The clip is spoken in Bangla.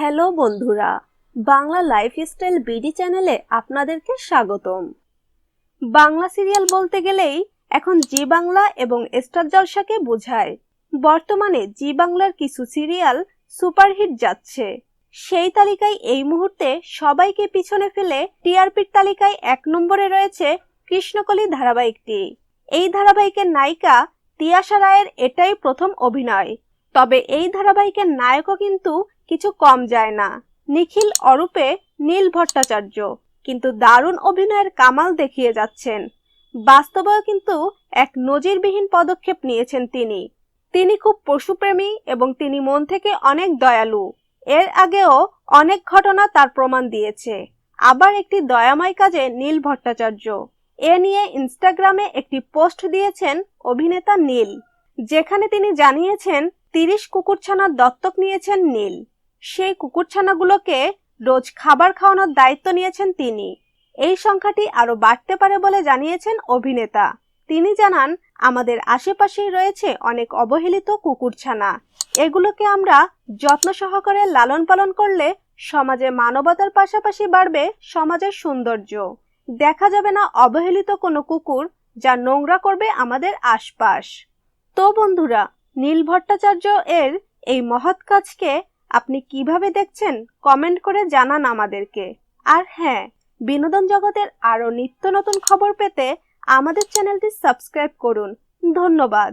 হ্যালো বন্ধুরা, বাংলা লাইফস্টাইল বিডি চ্যানেলে আপনাদেরকে স্বাগতম। বাংলা সিরিয়াল বলতে গেলেই এখন জি বাংলা এবং স্টার জলসাকে বোঝায়। বর্তমানে জি বাংলার কিছু সিরিয়াল সুপারহিট যাচ্ছে। সেই তালিকায় এই মুহূর্তে সবাইকে পিছনে ফেলে টিআরপির তালিকায় এক নম্বরে রয়েছে কৃষ্ণকলি ধারাবাহিকটি। এই ধারাবাহিকের নায়িকা তিয়াশা রায়ের এটাই প্রথম অভিনয়। তবে এই ধারাবাহিকের নায়কও কিন্তু কিছু কম যায় না। নিখিল অরূপে নীল ভট্টাচার্য, কিন্তু দারুণ অভিনয়ের কামাল দেখিয়ে যাচ্ছেন। বাস্তবেও কিন্তু এক নজিরবিহীন পদক্ষেপ নিয়েছেন তিনি। তিনি খুব পশুপ্রেমী এবং তিনি মন থেকে অনেক দয়ালু। এর আগেও অনেক ঘটনা তার প্রমাণ দিয়েছে। আবার একটি দয়াময় কাজে নীল ভট্টাচার্য। এ নিয়ে ইনস্টাগ্রামে একটি পোস্ট দিয়েছেন অভিনেতা নীল, যেখানে তিনি জানিয়েছেন তিরিশ কুকুরছানার দত্তক নিয়েছেন নীল। সেই কুকুরছানাগুলোকে রোজ খাবার খাওয়ানোর দায়িত্ব নিয়েছেন তিনি। এই সংখ্যাটি আরও বাড়তে পারে বলে জানিয়েছেন অভিনেতা। তিনি জানান, আমাদের আশেপাশেই রয়েছে অনেক অবহেলিত কুকুরছানা। এগুলোকে আমরা যত্ন সহকারে লালন পালন করলে সমাজে মানবতার পাশাপাশি বাড়বে সমাজের সৌন্দর্য। দেখা যাবে না অবহেলিত কোনো কুকুর যা নোংরা করবে আমাদের আশপাশ। তো বন্ধুরা নীল ভট্টাচার্য এর এই মহৎ কাজকে আপনি কীভাবে দেখছেন কমেন্ট করে জানান আমাদেরকে। আর হ্যাঁ বিনোদন জগতের আরও নিত্য নতুন খবর পেতে আমাদের চ্যানেলটি সাবস্ক্রাইব করুন। ধন্যবাদ।